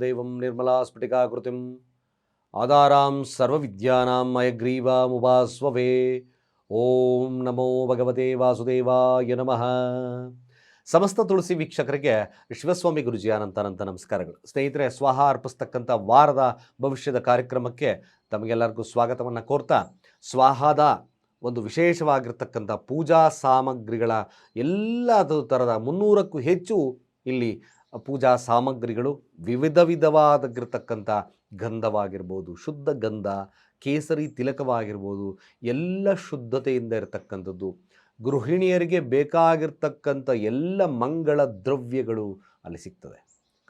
ದೇವಂ ನಿರ್ಮಲಾಸ್ಫಟಿಕಾಕೃತಿಂ ಆಧಾರಾಂ ಸರ್ವವಿದ್ಯಾನಾಂ ಮಯಗ್ರೀವಾಮುಪಾಸ್ವವೇ ಓಂ ನಮೋ ಭಗವತೆ ವಾಸುದೇವಾಯ ನಮಃ ಸಮಸ್ತ ತುಳಸಿ ವೀಕ್ಷಕರಿಗೆ ಶಿವಸ್ವಾಮಿ ಗುರುಜಿ ಅನಂತ ಅನಂತ ನಮಸ್ಕಾರಗಳು ಸ್ನೇಹಿತರೆ, ಸ್ವಾಹ ಅರ್ಪಿಸ್ತಕ್ಕಂಥ ವಾರದ ಭವಿಷ್ಯದ ಕಾರ್ಯಕ್ರಮಕ್ಕೆ ತಮಗೆಲ್ಲರಿಗೂ ಸ್ವಾಗತವನ್ನು ಕೋರ್ತಾ, ಸ್ವಾಹಾದ ಒಂದು ವಿಶೇಷವಾಗಿರ್ತಕ್ಕಂಥ ಪೂಜಾ ಸಾಮಗ್ರಿಗಳ ಎಲ್ಲ ಥರದ ಮುನ್ನೂರಕ್ಕೂ ಹೆಚ್ಚು ಇಲ್ಲಿ ಪೂಜಾ ಸಾಮಗ್ರಿಗಳು ವಿವಿಧ ವಿಧವಾದಗಿರ್ತಕ್ಕಂಥ ಗಂಧವಾಗಿರ್ಬೋದು, ಶುದ್ಧ ಗಂಧ, ಕೇಸರಿ ತಿಲಕವಾಗಿರ್ಬೋದು, ಎಲ್ಲ ಶುದ್ಧತೆಯಿಂದ ಇರತಕ್ಕಂಥದ್ದು. ಗೃಹಿಣಿಯರಿಗೆ ಬೇಕಾಗಿರ್ತಕ್ಕಂಥ ಎಲ್ಲ ಮಂಗಳ ದ್ರವ್ಯಗಳು ಅಲ್ಲಿ ಸಿಗ್ತದೆ.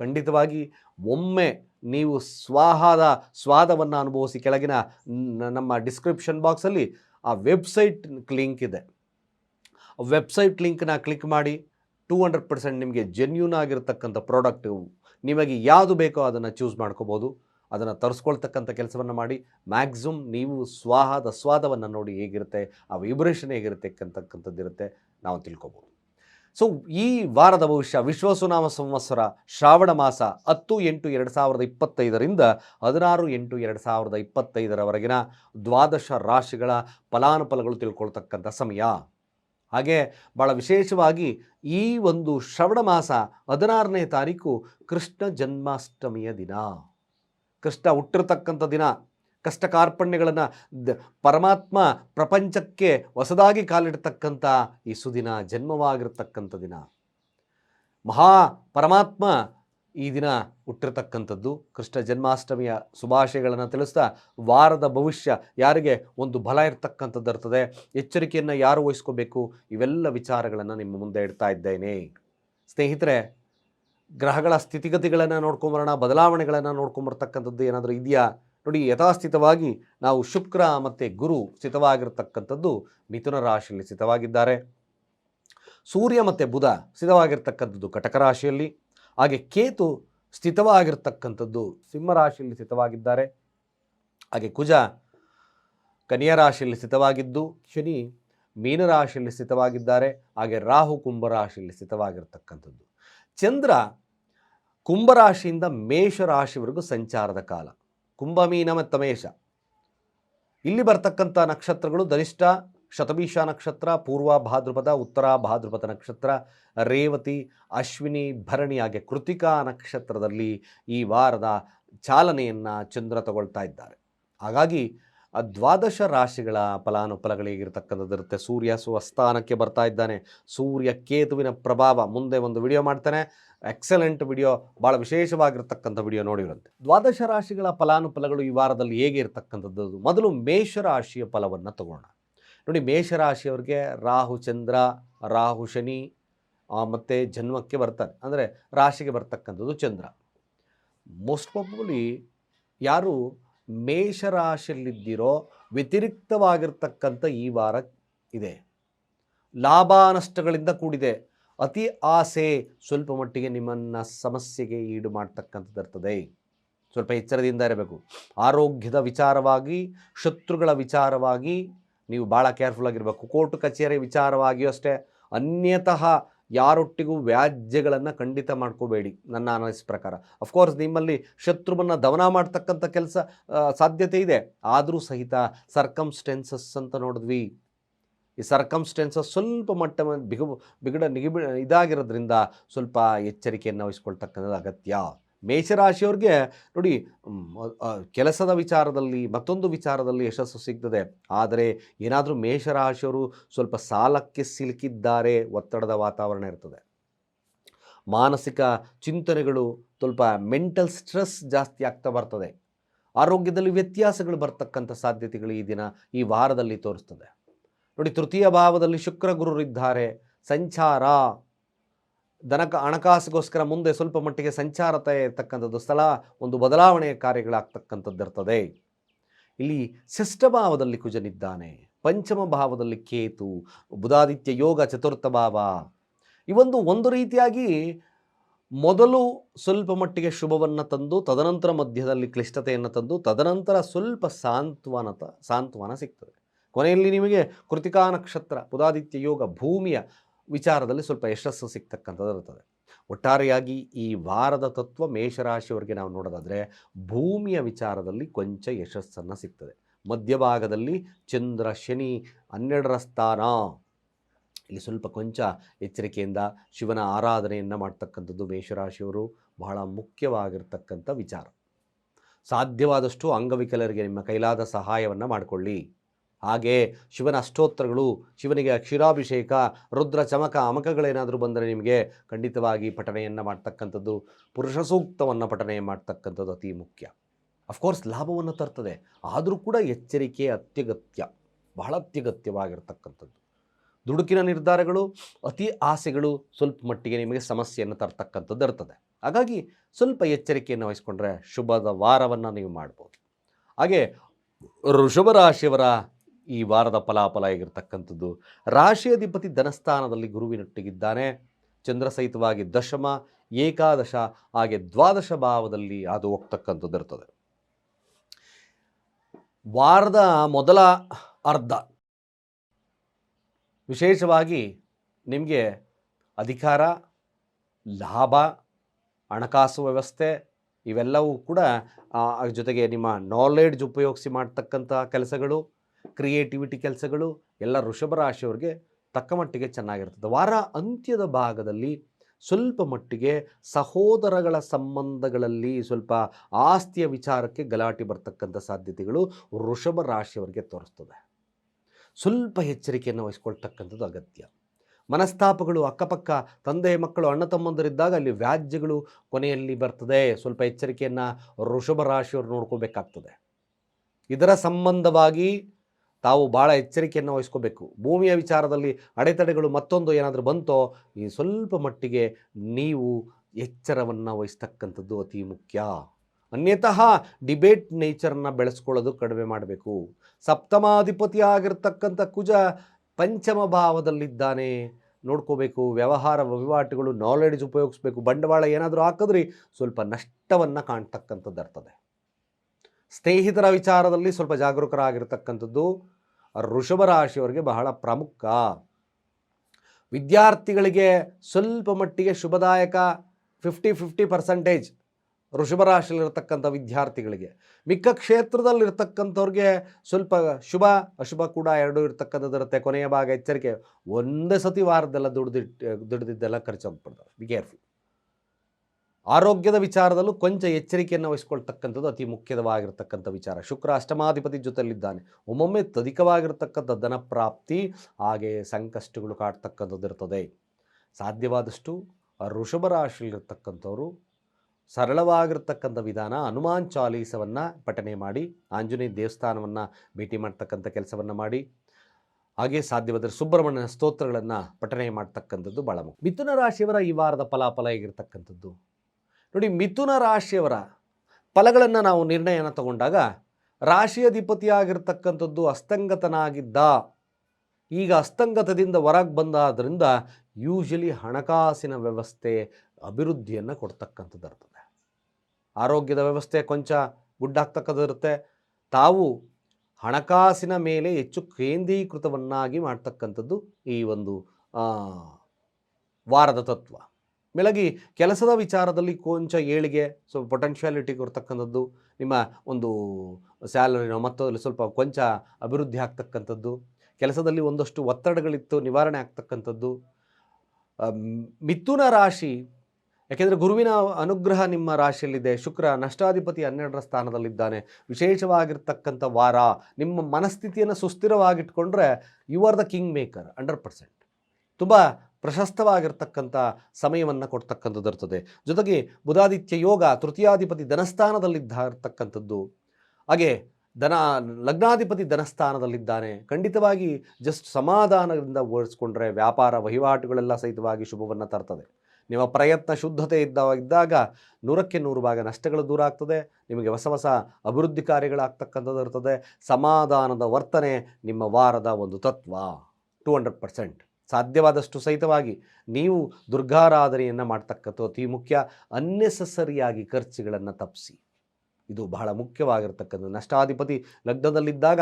ಖಂಡಿತವಾಗಿ ಒಮ್ಮೆ ನೀವು ಸ್ವಾಹಾದ, ಸ್ವಾದವನ್ನು ಅನುಭವಿಸಿ ಕೆಳಗಿನ ನಮ್ಮ ಡಿಸ್ಕ್ರಿಪ್ಷನ್ ಬಾಕ್ಸಲ್ಲಿ ಆ ವೆಬ್ಸೈಟ್ ಲಿಂಕ್ ಇದೆ. ವೆಬ್ಸೈಟ್ ಲಿಂಕ್ನ ಕ್ಲಿಕ್ ಮಾಡಿ ಟೂ ಹಂಡ್ರೆಡ್ ಪರ್ಸೆಂಟ್ ನಿಮಗೆ ಜೆನ್ಯೂನ್ ಆಗಿರತಕ್ಕಂಥ ಪ್ರಾಡಕ್ಟ್ ನಿಮಗೆ ಯಾವುದು ಬೇಕೋ ಅದನ್ನು ಚೂಸ್ ಮಾಡ್ಕೋಬೋದು. ಅದನ್ನು ತರಿಸ್ಕೊಳ್ತಕ್ಕಂಥ ಕೆಲಸವನ್ನು ಮಾಡಿ. ಮ್ಯಾಕ್ಸಿಮಮ್ ನೀವು ಸ್ವಾಹದ, ಸ್ವಾದವನ್ನು ನೋಡಿ ಹೇಗಿರುತ್ತೆ, ಆ ವೈಬ್ರೇಷನ್ ಹೇಗಿರುತ್ತೆ ಅಂತಕ್ಕಂಥದ್ದಿರುತ್ತೆ ನಾವು ತಿಳ್ಕೊಬೋದು. ಸೊ ಈ ವಾರದ ಭವಿಷ್ಯ ವಿಶ್ವಸುನಾಮ ಸಂವತ್ಸರ ಶ್ರಾವಣ ಮಾಸ ಹತ್ತು ಎಂಟು ಎರಡು ಸಾವಿರದ ಇಪ್ಪತ್ತೈದರಿಂದ ಹದಿನಾರು ಎಂಟು ಎರಡು ಸಾವಿರದ ಇಪ್ಪತ್ತೈದರವರೆಗಿನ ದ್ವಾದಶ ರಾಶಿಗಳ ಫಲಾನುಫಲಗಳು ತಿಳ್ಕೊಳ್ತಕ್ಕಂಥ ಸಮಯ. ಹಾಗೆ ಭಾಳ ವಿಶೇಷವಾಗಿ ಈ ಒಂದು ಶ್ರವಣ ಮಾಸ ಹದಿನಾರನೇ ತಾರೀಕು ಕೃಷ್ಣ ಜನ್ಮಾಷ್ಟಮಿಯ ದಿನ. ಕೃಷ್ಣ ಹುಟ್ಟಿರ್ತಕ್ಕಂಥ ದಿನ. ಕಷ್ಟ ಕಾರ್ಪಣ್ಯಗಳನ್ನು ಪರಮಾತ್ಮ ಪ್ರಪಂಚಕ್ಕೆ ಹೊಸದಾಗಿ ಕಾಲಿಡ್ತಕ್ಕಂಥ ಈ ಸುದಿನ ಜನ್ಮವಾಗಿರ್ತಕ್ಕಂಥ ದಿನ. ಮಹಾ ಪರಮಾತ್ಮ ಈ ದಿನ ಹುಟ್ಟಿರ್ತಕ್ಕಂಥದ್ದು ಕೃಷ್ಣ ಜನ್ಮಾಷ್ಟಮಿಯ ಶುಭಾಶಯಗಳನ್ನು ತಿಳಿಸ್ತಾ ವಾರದ ಭವಿಷ್ಯ ಯಾರಿಗೆ ಒಂದು ಬಲ ಇರ್ತಕ್ಕಂಥದ್ದು ಇರ್ತದೆ, ಎಚ್ಚರಿಕೆಯನ್ನು ಯಾರು ವಹಿಸ್ಕೋಬೇಕು, ಇವೆಲ್ಲ ವಿಚಾರಗಳನ್ನು ನಿಮ್ಮ ಮುಂದೆ ಇಡ್ತಾ ಇದ್ದೇನೆ. ಸ್ನೇಹಿತರೆ, ಗ್ರಹಗಳ ಸ್ಥಿತಿಗತಿಗಳನ್ನು ನೋಡ್ಕೊಂಬರೋಣ, ಬದಲಾವಣೆಗಳನ್ನು ನೋಡ್ಕೊಂಬರ್ತಕ್ಕಂಥದ್ದು ಏನಾದರೂ ಇದೆಯಾ? ನೋಡಿ, ಯಥಾಸ್ಥಿತವಾಗಿ ನಾವು ಶುಕ್ರ ಮತ್ತು ಗುರು ಸ್ಥಿತವಾಗಿರ್ತಕ್ಕಂಥದ್ದು ಮಿಥುನ ರಾಶಿಯಲ್ಲಿ ಸ್ಥಿತವಾಗಿದ್ದಾರೆ. ಸೂರ್ಯ ಮತ್ತು ಬುಧ ಸ್ಥಿತವಾಗಿರ್ತಕ್ಕಂಥದ್ದು ಕಟಕ ರಾಶಿಯಲ್ಲಿ. ಹಾಗೆ ಕೇತು ಸ್ಥಿತವಾಗಿರ್ತಕ್ಕಂಥದ್ದು ಸಿಂಹರಾಶಿಯಲ್ಲಿ ಸ್ಥಿತವಾಗಿದ್ದಾರೆ. ಹಾಗೆ ಕುಜ ಕನ್ಯಾ ರಾಶಿಯಲ್ಲಿ ಸ್ಥಿತವಾಗಿದ್ದು, ಶನಿ ಮೀನರಾಶಿಯಲ್ಲಿ ಸ್ಥಿತವಾಗಿದ್ದಾರೆ. ಹಾಗೆ ರಾಹು ಕುಂಭರಾಶಿಯಲ್ಲಿ ಸ್ಥಿತವಾಗಿರ್ತಕ್ಕಂಥದ್ದು. ಚಂದ್ರ ಕುಂಭರಾಶಿಯಿಂದ ಮೇಷರಾಶಿವರೆಗೂ ಸಂಚಾರದ ಕಾಲ. ಕುಂಭ, ಮೀನ ಮತ್ತು ಮೇಷ. ಇಲ್ಲಿ ಬರ್ತಕ್ಕಂಥ ನಕ್ಷತ್ರಗಳು ಧನಿಷ್ಠ ಶತಭೀಷ ನಕ್ಷತ್ರ, ಪೂರ್ವ ಭಾದ್ರಪದ, ಉತ್ತರ ಭಾದ್ರಪದ ನಕ್ಷತ್ರ, ರೇವತಿ, ಅಶ್ವಿನಿ, ಭರಣಿ ಹಾಗೆ ಕೃತಿಕಾ ನಕ್ಷತ್ರದಲ್ಲಿ ಈ ವಾರದ ಚಾಲನೆಯನ್ನು ಚಂದ್ರ ತಗೊಳ್ತಾ ಇದ್ದಾರೆ. ಹಾಗಾಗಿ ದ್ವಾದಶ ರಾಶಿಗಳ ಫಲಾನುಫಲಗಳಿಗಿರ್ತಕ್ಕಂಥದ್ದಿರುತ್ತೆ. ಸೂರ್ಯ ಸ್ವಸ್ಥಾನಕ್ಕೆ ಬರ್ತಾ ಇದ್ದಾನೆ. ಸೂರ್ಯ ಕೇತುವಿನ ಪ್ರಭಾವ ಮುಂದೆ ಒಂದು ವಿಡಿಯೋ ಮಾಡ್ತಾನೆ. ಎಕ್ಸಲೆಂಟ್ ವಿಡಿಯೋ ಭಾಳ ವಿಶೇಷವಾಗಿರ್ತಕ್ಕಂಥ ವಿಡಿಯೋ ನೋಡಿರಂತೆ. ದ್ವಾದಶ ರಾಶಿಗಳ ಫಲಾನುಫಲಗಳು ಈ ವಾರದಲ್ಲಿ ಹೇಗೆ ಇರತಕ್ಕಂಥದ್ದು? ಮೊದಲು ಮೇಷರಾಶಿಯ ಫಲವನ್ನು ತಗೋಣ. ನೋಡಿ ಮೇಷರಾಶಿಯವ್ರಿಗೆ ರಾಹು ಚಂದ್ರ, ರಾಹು ಶನಿ ಮತ್ತು ಜನ್ಮಕ್ಕೆ ಬರ್ತಾರೆ. ಅಂದರೆ ರಾಶಿಗೆ ಬರ್ತಕ್ಕಂಥದ್ದು ಚಂದ್ರ. ಮೋಸ್ಟ್ ಪ್ರಾಬಲಿ ಯಾರು ಮೇಷರಾಶಿಯಲ್ಲಿದ್ದಿರೋ ವ್ಯತಿರಿಕ್ತವಾಗಿರ್ತಕ್ಕಂಥ ಈ ವಾರ ಇದೆ. ಲಾಭ ನಷ್ಟಗಳಿಂದ ಕೂಡಿದೆ. ಅತಿ ಆಸೆ ಸ್ವಲ್ಪ ಮಟ್ಟಿಗೆ ನಿಮ್ಮನ್ನು ಸಮಸ್ಯೆಗೆ ಈಡು ಮಾಡ್ತಕ್ಕಂಥದ್ದು ಇರ್ತದೆ. ಸ್ವಲ್ಪ ಎಚ್ಚರದಿಂದ ಇರಬೇಕು. ಆರೋಗ್ಯದ ವಿಚಾರವಾಗಿ, ಶತ್ರುಗಳ ವಿಚಾರವಾಗಿ ನೀವು ಭಾಳ ಕೇರ್ಫುಲ್ ಆಗಿರಬೇಕು. ಕೋರ್ಟ್ ಕಚೇರಿ ವಿಚಾರವಾಗಿಯೂ ಅಷ್ಟೇ, ಅನ್ಯತಃ ಯಾರೊಟ್ಟಿಗೂ ವ್ಯಾಜ್ಯಗಳನ್ನು ಖಂಡಿತ ಮಾಡ್ಕೋಬೇಡಿ, ನನ್ನ ಅನಾಲಿಸ್ ಪ್ರಕಾರ. ಅಫ್ಕೋರ್ಸ್ ನಿಮ್ಮಲ್ಲಿ ಶತ್ರುವನ್ನು ದಮನ ಮಾಡ್ತಕ್ಕಂಥ ಕೆಲಸ ಸಾಧ್ಯತೆ ಇದೆ. ಆದರೂ ಸಹಿತ ಸರ್ಕಮ್ಸ್ಟೆನ್ಸಸ್ ಅಂತ ನೋಡಿದ್ವಿ. ಈ ಸರ್ಕಮ್ಸ್ಟೆನ್ಸಸ್ ಸ್ವಲ್ಪ ಮಟ್ಟ ಬಿಗು, ಬಿಗಡ, ನಿಗಿಬಿ, ಇದಾಗಿರೋದ್ರಿಂದ ಸ್ವಲ್ಪ ಎಚ್ಚರಿಕೆಯನ್ನು ವಹಿಸ್ಕೊಳ್ತಕ್ಕಂಥದ್ದು ಅಗತ್ಯ. ಮೇಷರಾಶಿಯವ್ರಿಗೆ ನೋಡಿ ಕೆಲಸದ ವಿಚಾರದಲ್ಲಿ ಮತ್ತೊಂದು ವಿಚಾರದಲ್ಲಿ ಯಶಸ್ಸು ಸಿಗ್ತದೆ. ಆದರೆ ಏನಾದರೂ ಮೇಷರಾಶಿಯವರು ಸ್ವಲ್ಪ ಸಾಲಕ್ಕೆ ಸಿಲುಕಿದ್ದಾರೆ, ಒತ್ತಡದ ವಾತಾವರಣ ಇರ್ತದೆ. ಮಾನಸಿಕ ಚಿಂತನೆಗಳು ಸ್ವಲ್ಪ ಮೆಂಟಲ್ ಸ್ಟ್ರೆಸ್ ಜಾಸ್ತಿ ಆಗ್ತಾ ಬರ್ತದೆ. ಆರೋಗ್ಯದಲ್ಲಿ ವ್ಯತ್ಯಾಸಗಳು ಬರ್ತಕ್ಕಂಥ ಸಾಧ್ಯತೆಗಳು ಈ ದಿನ, ಈ ವಾರದಲ್ಲಿ ತೋರಿಸ್ತದೆ. ನೋಡಿ, ತೃತೀಯ ಭಾವದಲ್ಲಿ ಶುಕ್ರ ಗುರುರಿದ್ದಾರೆ. ಸಂಚಾರ. ದನಕ ಹಣಕಾಸಿಗೋಸ್ಕರ ಮುಂದೆ ಸ್ವಲ್ಪ ಮಟ್ಟಿಗೆ ಸಂಚಾರತೆ ಇರತಕ್ಕಂಥದ್ದು ಸ್ಥಳ ಒಂದು ಬದಲಾವಣೆಯ ಕಾರ್ಯಗಳಾಗ್ತಕ್ಕಂಥದ್ದಿರ್ತದೆ. ಇಲ್ಲಿ ಷಷ್ಠ ಭಾವದಲ್ಲಿ ಕುಜನಿದ್ದಾನೆ, ಪಂಚಮ ಭಾವದಲ್ಲಿ ಕೇತು, ಬುಧಾದಿತ್ಯ ಯೋಗ ಚತುರ್ಥ ಭಾವ. ಇವೊಂದು ಒಂದು ರೀತಿಯಾಗಿ ಮೊದಲು ಸ್ವಲ್ಪ ಮಟ್ಟಿಗೆ ಶುಭವನ್ನು ತಂದು, ತದನಂತರ ಮಧ್ಯದಲ್ಲಿ ಕ್ಲಿಷ್ಟತೆಯನ್ನು ತಂದು, ತದನಂತರ ಸ್ವಲ್ಪ ಸಾಂತ್ವನತ ಸಾಂತ್ವನ ಸಿಗ್ತದೆ. ಕೊನೆಯಲ್ಲಿ ನಿಮಗೆ ಕೃತಿಕಾ ನಕ್ಷತ್ರ, ಬುಧಾದಿತ್ಯ ಯೋಗ ಭೂಮಿಯ ವಿಚಾರದಲ್ಲಿ ಸ್ವಲ್ಪ ಯಶಸ್ಸು ಸಿಗ್ತಕ್ಕಂಥದ್ದು ಇರ್ತದೆ ಒಟ್ಟಾರೆಯಾಗಿ ಈ ವಾರದ ತತ್ವ ಮೇಷರಾಶಿಯವರಿಗೆ ನಾವು ನೋಡೋದಾದರೆ ಭೂಮಿಯ ವಿಚಾರದಲ್ಲಿ ಕೊಂಚ ಯಶಸ್ಸನ್ನು ಸಿಗ್ತದೆ. ಮಧ್ಯಭಾಗದಲ್ಲಿ ಚಂದ್ರ, ಶನಿ, ಹನ್ನೆರಡರ ಸ್ಥಾನ. ಇಲ್ಲಿ ಸ್ವಲ್ಪ ಕೊಂಚ ಎಚ್ಚರಿಕೆಯಿಂದ ಶಿವನ ಆರಾಧನೆಯನ್ನು ಮಾಡ್ತಕ್ಕಂಥದ್ದು ಮೇಷರಾಶಿಯವರು ಬಹಳ ಮುಖ್ಯವಾಗಿರ್ತಕ್ಕಂಥ ವಿಚಾರ. ಸಾಧ್ಯವಾದಷ್ಟು ಅಂಗವಿಕಲರಿಗೆ ನಿಮ್ಮ ಕೈಲಾದ ಸಹಾಯವನ್ನು ಮಾಡಿಕೊಳ್ಳಿ. ಹಾಗೆ ಶಿವನ ಅಷ್ಟೋತ್ತರಗಳು ಶಿವನಿಗೆ ಕ್ಷೀರಾಭಿಷೇಕ, ರುದ್ರ ಚಮಕ, ಅಮಕಗಳೇನಾದರೂ ಬಂದರೆ ನಿಮಗೆ ಖಂಡಿತವಾಗಿ ಪಠನೆಯನ್ನು ಮಾಡ್ತಕ್ಕಂಥದ್ದು, ಪುರುಷ ಸೂಕ್ತವನ್ನು ಪಠನೆ ಮಾಡ್ತಕ್ಕಂಥದ್ದು ಅತಿ ಮುಖ್ಯ. ಅಫ್ಕೋರ್ಸ್ ಲಾಭವನ್ನು ತರ್ತದೆ. ಆದರೂ ಕೂಡ ಎಚ್ಚರಿಕೆ ಅತ್ಯಗತ್ಯ, ಬಹಳ ಅತ್ಯಗತ್ಯವಾಗಿರ್ತಕ್ಕಂಥದ್ದು. ದುಡುಕಿನ ನಿರ್ಧಾರಗಳು, ಅತಿ ಆಸೆಗಳು ಸ್ವಲ್ಪ ಮಟ್ಟಿಗೆ ನಿಮಗೆ ಸಮಸ್ಯೆಯನ್ನು ತರ್ತಕ್ಕಂಥದ್ದು ಇರ್ತದೆ. ಹಾಗಾಗಿ ಸ್ವಲ್ಪ ಎಚ್ಚರಿಕೆಯನ್ನು ವಹಿಸ್ಕೊಂಡ್ರೆ ಶುಭದ ವಾರವನ್ನು ನೀವು ಮಾಡ್ಬೋದು. ಹಾಗೆ ಋಷಭ ರಾಶಿಯವರ ಈ ವಾರದ ಫಲಾಫಲ ಆಗಿರ್ತಕ್ಕಂಥದ್ದು. ರಾಶಿಯಧಿಪತಿ ಧನಸ್ಥಾನದಲ್ಲಿ ಗುರುವಿನೊಟ್ಟಿಗಿದ್ದಾನೆ. ಚಂದ್ರ ಸಹಿತವಾಗಿ ದಶಮ, ಏಕಾದಶ, ಹಾಗೆ ದ್ವಾದಶ ಭಾವದಲ್ಲಿ ಅದು ಹೋಗ್ತಕ್ಕಂಥದ್ದು ಇರ್ತದೆ. ವಾರದ ಮೊದಲ ಅರ್ಧ. ವಿಶೇಷವಾಗಿ ನಿಮಗೆ ಅಧಿಕಾರ, ಲಾಭ, ಹಣಕಾಸು ವ್ಯವಸ್ಥೆ ಇವೆಲ್ಲವೂ ಕೂಡ ಜೊತೆಗೆ ನಿಮ್ಮ ನಾಲೆಡ್ಜ್ ಉಪಯೋಗಿಸಿ ಮಾಡ್ತಕ್ಕಂಥ ಕೆಲಸಗಳು. ಕ್ರಿಯೇಟಿವಿಟಿ ಕೆಲಸಗಳು, ಎಲ್ಲ ವೃಷಭ ರಾಶಿಯವ್ರಿಗೆ ತಕ್ಕ ಮಟ್ಟಿಗೆ ಚೆನ್ನಾಗಿರ್ತದೆ. ವಾರ ಅಂತ್ಯದ ಭಾಗದಲ್ಲಿ ಸ್ವಲ್ಪ ಮಟ್ಟಿಗೆ ಸಹೋದರಗಳ ಸಂಬಂಧಗಳಲ್ಲಿ ಸ್ವಲ್ಪ ಆಸ್ತಿಯ ವಿಚಾರಕ್ಕೆ ಗಲಾಟೆ ಬರ್ತಕ್ಕಂಥ ಸಾಧ್ಯತೆಗಳು ವೃಷಭ ರಾಶಿಯವರಿಗೆ ತೋರಿಸ್ತದೆ. ಸ್ವಲ್ಪ ಎಚ್ಚರಿಕೆಯನ್ನು ವಹಿಸ್ಕೊಳ್ತಕ್ಕಂಥದ್ದು ಅಗತ್ಯ. ಮನಸ್ತಾಪಗಳು, ಅಕ್ಕಪಕ್ಕ, ತಂದೆ, ಮಕ್ಕಳು, ಅಣ್ಣ, ತಮ್ಮಂದರಿದ್ದಾಗ ಅಲ್ಲಿ ವ್ಯಾಜ್ಯಗಳು ಕೊನೆಯಲ್ಲಿ ಬರ್ತದೆ. ಸ್ವಲ್ಪ ಎಚ್ಚರಿಕೆಯನ್ನು ವೃಷಭ ರಾಶಿಯವರು ನೋಡ್ಕೋಬೇಕಾಗ್ತದೆ. ಇದರ ಸಂಬಂಧವಾಗಿ ತಾವು ಭಾಳ ಎಚ್ಚರಿಕೆಯನ್ನು ವಹಿಸ್ಕೋಬೇಕು. ಭೂಮಿಯ ವಿಚಾರದಲ್ಲಿ ಅಡೆತಡೆಗಳು ಮತ್ತೊಂದು ಏನಾದರೂ ಬಂತೋ, ಈ ಸ್ವಲ್ಪ ಮಟ್ಟಿಗೆ ನೀವು ಎಚ್ಚರವನ್ನು ವಹಿಸ್ತಕ್ಕಂಥದ್ದು ಅತಿ ಮುಖ್ಯ. ಅನ್ಯತಃ ಡಿಬೇಟ್ ನೇಚರನ್ನು ಬೆಳೆಸ್ಕೊಳ್ಳೋದು ಕಡಿಮೆ ಮಾಡಬೇಕು. ಸಪ್ತಮಾಧಿಪತಿ ಆಗಿರ್ತಕ್ಕಂಥ ಕುಜ ಪಂಚಮ ಭಾವದಲ್ಲಿದ್ದಾನೆ. ನೋಡ್ಕೋಬೇಕು, ವ್ಯವಹಾರ ವಹಿವಾಟುಗಳು ನಾಲೆಡ್ಜ್ ಉಪಯೋಗಿಸ್ಬೇಕು, ಬಂಡವಾಳ ಏನಾದರೂ ಹಾಕಿದ್ರಿ, ಸ್ವಲ್ಪ ನಷ್ಟವನ್ನು ಕಾಣ್ತಕ್ಕಂಥದ್ದು ಇರ್ತದೆ ಸ್ನೇಹಿತರ ವಿಚಾರದಲ್ಲಿ ಸ್ವಲ್ಪ ಜಾಗರೂಕರಾಗಿರ್ತಕ್ಕಂಥದ್ದು ಋಷಭ ರಾಶಿಯವರಿಗೆ ಬಹಳ ಪ್ರಮುಖ. ವಿದ್ಯಾರ್ಥಿಗಳಿಗೆ ಸ್ವಲ್ಪ ಮಟ್ಟಿಗೆ ಶುಭದಾಯಕ ಫಿಫ್ಟಿ ಫಿಫ್ಟಿ ಪರ್ಸೆಂಟೇಜ್ ವೃಷಭ ರಾಶಿಯಲ್ಲಿರ್ತಕ್ಕಂಥ ವಿದ್ಯಾರ್ಥಿಗಳಿಗೆ. ಮಿಕ್ಕ ಕ್ಷೇತ್ರದಲ್ಲಿರ್ತಕ್ಕಂಥವ್ರಿಗೆ ಸ್ವಲ್ಪ ಶುಭ, ಅಶುಭ ಕೂಡ ಎರಡೂ ಇರ್ತಕ್ಕಂಥದ್ದು ಇರುತ್ತೆ ಕೊನೆಯ ಭಾಗ ಎಚ್ಚರಿಕೆ. ಒಂದೇ ಸತಿ ವಾರದ್ದೆಲ್ಲ ದುಡ್ದಿಟ್ಟು ದುಡ್ದಿದ್ದೆಲ್ಲ ಖರ್ಚು ಹೋಗ್ಬಿಡ್ತಾರೆ ಬಿ ಕೇರ್ಫುಲ್ ಆರೋಗ್ಯದ ವಿಚಾರದಲ್ಲೂ ಕೊಂಚ ಎಚ್ಚರಿಕೆಯನ್ನು ವಹಿಸ್ಕೊಳ್ತಕ್ಕಂಥದ್ದು ಅತಿ ಮುಖ್ಯವಾಗಿರ್ತಕ್ಕಂಥ ವಿಚಾರ. ಶುಕ್ರ ಅಷ್ಟಮಾಧಿಪತಿ ಜೊತೆಯಲ್ಲಿದ್ದಾನೆ. ಒಮ್ಮೊಮ್ಮೆ ತಧಿಕವಾಗಿರ್ತಕ್ಕಂಥ ಧನ ಪ್ರಾಪ್ತಿ, ಹಾಗೆ ಸಂಕಷ್ಟಗಳು ಕಾಡ್ತಕ್ಕಂಥದ್ದು ಇರ್ತದೆ ಸಾಧ್ಯವಾದಷ್ಟು ಋಷಭ ರಾಶಿಯಲ್ಲಿರ್ತಕ್ಕಂಥವ್ರು ಸರಳವಾಗಿರ್ತಕ್ಕಂಥ ವಿಧಾನ, ಹನುಮಾನ್ ಚಾಲೀಸವನ್ನು ಪಠನೆ ಮಾಡಿ, ಆಂಜನೇಯ ದೇವಸ್ಥಾನವನ್ನು ಭೇಟಿ ಮಾಡ್ತಕ್ಕಂಥ ಕೆಲಸವನ್ನು ಮಾಡಿ, ಹಾಗೆ ಸಾಧ್ಯವಾದರೆ ಸುಬ್ರಹ್ಮಣ್ಯನ ಸ್ತೋತ್ರಗಳನ್ನು ಪಠನೆ ಮಾಡ್ತಕ್ಕಂಥದ್ದು ಭಾಳ ಮುಖ್ಯ. ಮಿಥುನ ರಾಶಿಯವರ ಈ ವಾರದ ಫಲಾಫಲ ಹೇಗಿರ್ತಕ್ಕಂಥದ್ದು? ನೋಡಿ, ಮಿಥುನ ರಾಶಿಯವರ ಫಲಗಳನ್ನು ನಾವು ನಿರ್ಣಯನ ತಗೊಂಡಾಗ ರಾಶಿಯಧಿಪತಿಯಾಗಿರ್ತಕ್ಕಂಥದ್ದು ಅಸ್ತಂಗತನಾಗಿದ್ದ. ಈಗ ಅಸ್ತಂಗತದಿಂದ ಹೊರಗೆ ಬಂದಾದ್ರಿಂದ ಯೂಶಲಿ ಹಣಕಾಸಿನ ವ್ಯವಸ್ಥೆ ಅಭಿವೃದ್ಧಿಯನ್ನು ಕೊಡ್ತಕ್ಕಂಥದ್ದು ಇರ್ತದೆ. ಆರೋಗ್ಯದ ವ್ಯವಸ್ಥೆ ಕೊಂಚ ಗುಡ್ಡಾಗ್ತಕ್ಕದ್ದು ಇರುತ್ತೆ. ತಾವು ಹಣಕಾಸಿನ ಮೇಲೆ ಹೆಚ್ಚು ಕೇಂದ್ರೀಕೃತವನ್ನಾಗಿ ಮಾಡ್ತಕ್ಕಂಥದ್ದು ಈ ಒಂದು ವಾರದ ತತ್ವ. ಮೇಲಾಗಿ ಕೆಲಸದ ವಿಚಾರದಲ್ಲಿ ಕೊಂಚ ಏಳಿಗೆ ಸ್ವಲ್ಪ ಪೊಟೆನ್ಷಿಯಾಲಿಟಿ ಕೊಡ್ತಕ್ಕಂಥದ್ದು, ನಿಮ್ಮ ಒಂದು ಸ್ಯಾಲರಿನೋ ಮತ್ತೊಂದು ಸ್ವಲ್ಪ ಕೊಂಚ ಅಭಿವೃದ್ಧಿ ಆಗ್ತಕ್ಕಂಥದ್ದು, ಕೆಲಸದಲ್ಲಿ ಒಂದಷ್ಟು ಒತ್ತಡಗಳಿತ್ತು, ನಿವಾರಣೆ ಆಗ್ತಕ್ಕಂಥದ್ದು ಮಿಥುನ ರಾಶಿ, ಯಾಕೆಂದರೆ ಗುರುವಿನ ಅನುಗ್ರಹ ನಿಮ್ಮ ರಾಶಿಯಲ್ಲಿದೆ, ಶುಕ್ರ ನಷ್ಟಾಧಿಪತಿ ಹನ್ನೆರಡರ ಸ್ಥಾನದಲ್ಲಿದ್ದಾನೆ, ವಿಶೇಷವಾಗಿರ್ತಕ್ಕಂಥ ವಾರ, ನಿಮ್ಮ ಮನಸ್ಥಿತಿಯನ್ನು ಸುಸ್ಥಿರವಾಗಿಟ್ಕೊಂಡ್ರೆ you are the kingmaker hundred percent ತುಂಬ ಪ್ರಶಸ್ತವಾಗಿರ್ತಕ್ಕಂಥ ಸಮಯವನ್ನು ಕೊಡ್ತಕ್ಕಂಥದ್ದು ಇರ್ತದೆ. ಜೊತೆಗೆ ಬುಧಾದಿತ್ಯ ಯೋಗ ತೃತೀಯಾಧಿಪತಿ ಧನಸ್ಥಾನದಲ್ಲಿದ್ದ ಇರ್ತಕ್ಕಂಥದ್ದು ಹಾಗೆ ಧನ, ಲಗ್ನಾಧಿಪತಿ ಧನಸ್ಥಾನದಲ್ಲಿದ್ದಾನೆ. ಖಂಡಿತವಾಗಿ ಜಸ್ಟ್ ಸಮಾಧಾನದಿಂದ ಓಡಿಸ್ಕೊಂಡ್ರೆ ವ್ಯಾಪಾರ ವಹಿವಾಟುಗಳೆಲ್ಲ ಸಹಿತವಾಗಿ ಶುಭವನ್ನು ತರ್ತದೆ. ನಿಮ್ಮ ಪ್ರಯತ್ನ ಶುದ್ಧತೆ ಇದ್ದ, ಇದ್ದಾಗ ನೂರಕ್ಕೆ ನೂರು ಭಾಗ ನಷ್ಟಗಳು ದೂರ ಆಗ್ತದೆ. ನಿಮಗೆ ಹೊಸ ಹೊಸ ಅಭಿವೃದ್ಧಿ ಕಾರ್ಯಗಳಾಗ್ತಕ್ಕಂಥದ್ದು ಇರ್ತದೆ. ಸಮಾಧಾನದ ವರ್ತನೆ ನಿಮ್ಮ ವಾರದ ಒಂದು ತತ್ವ. ಟೂ ಹಂಡ್ರೆಡ್ ಪರ್ಸೆಂಟ್ ಸಾಧ್ಯವಾದಷ್ಟು ಸಹಿತವಾಗಿ ನೀವು ದುರ್ಗಾರಾಧನೆಯನ್ನು ಮಾಡ್ತಕ್ಕಂಥ ಅತಿ ಮುಖ್ಯ ಅನ್ನೆಸಸರಿಯಾಗಿ ಖರ್ಚುಗಳನ್ನು ತಪ್ಪಿಸಿ. ಇದು ಬಹಳ ಮುಖ್ಯವಾಗಿರ್ತಕ್ಕಂಥ ನಷ್ಟಾಧಿಪತಿ ಲಗ್ನದಲ್ಲಿದ್ದಾಗ,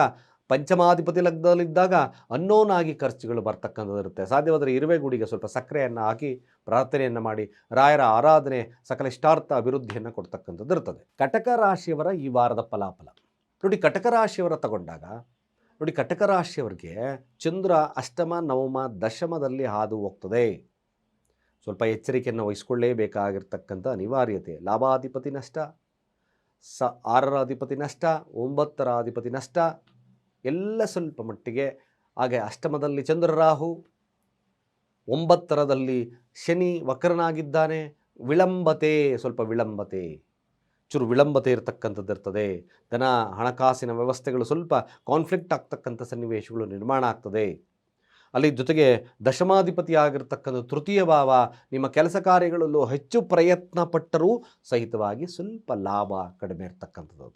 ಪಂಚಮಾಧಿಪತಿ ಲಗ್ನದಲ್ಲಿದ್ದಾಗ ಅನ್ನೋನ್ ಆಗಿ ಖರ್ಚುಗಳು ಬರ್ತಕ್ಕಂಥದ್ದು ಇರುತ್ತೆ. ಸಾಧ್ಯವಾದರೆ ಇರುವೆ ಗುಡಿಗೆ ಸ್ವಲ್ಪ ಸಕ್ಕರೆಯನ್ನು ಹಾಕಿ ಪ್ರಾರ್ಥನೆಯನ್ನು ಮಾಡಿ, ರಾಯರ ಆರಾಧನೆ, ಸಕಲ ಇಷ್ಟಾರ್ಥ ಅಭಿವೃದ್ಧಿಯನ್ನು ಕೊಡ್ತಕ್ಕಂಥದ್ದು ಇರ್ತದೆ. ಕಟಕ ರಾಶಿಯವರ ಈ ವಾರದ ಫಲಾಫಲ. ನೋಡಿ, ಕಟಕ ರಾಶಿಯವರ ತಗೊಂಡಾಗ ನೋಡಿ ಕಟಕ ರಾಶಿಯವರಿಗೆ ಚಂದ್ರ ಅಷ್ಟಮ, ನವಮ, ದಶಮದಲ್ಲಿ ಹಾದು ಹೋಗ್ತದೆ. ಸ್ವಲ್ಪ ಎಚ್ಚರಿಕೆಯನ್ನು ವಹಿಸ್ಕೊಳ್ಳೇಬೇಕಾಗಿರ್ತಕ್ಕಂಥ ಅನಿವಾರ್ಯತೆ. ಲಾಭಾಧಿಪತಿ ನಷ್ಟ, ಸ ಆರರ ಅಧಿಪತಿ ನಷ್ಟ, ಒಂಬತ್ತರ ಅಧಿಪತಿ ನಷ್ಟ, ಎಲ್ಲ ಸ್ವಲ್ಪ ಮಟ್ಟಿಗೆ ಹಾಗೆ ಅಷ್ಟಮದಲ್ಲಿ ಚಂದ್ರ ರಾಹು, ಒಂಬತ್ತರದಲ್ಲಿ ಶನಿ ವಕ್ರನಾಗಿದ್ದಾನೆ. ವಿಳಂಬತೆ, ಸ್ವಲ್ಪ ವಿಳಂಬತೆ. ಚೂರು ವಿಳಂಬತೆ ಇರತಕ್ಕಂಥದ್ದು ಇರ್ತದೆ. ಧನ, ಹಣಕಾಸಿನ ವ್ಯವಸ್ಥೆಗಳು ಸ್ವಲ್ಪ ಕಾನ್ಫ್ಲಿಕ್ಟ್ ಆಗ್ತಕ್ಕಂಥ ಸನ್ನಿವೇಶಗಳು ನಿರ್ಮಾಣ ಆಗ್ತದೆ. ಅಲ್ಲಿ ಜೊತೆಗೆ ದಶಮಾಧಿಪತಿ ಆಗಿರ್ತಕ್ಕಂಥ ತೃತೀಯ ಭಾವ, ನಿಮ್ಮ ಕೆಲಸ ಕಾರ್ಯಗಳಲ್ಲೂ ಹೆಚ್ಚು ಪ್ರಯತ್ನ ಪಟ್ಟರೂ ಸಹಿತವಾಗಿ ಸ್ವಲ್ಪ ಲಾಭ ಕಡಿಮೆ ಇರ್ತಕ್ಕಂಥದ್ದು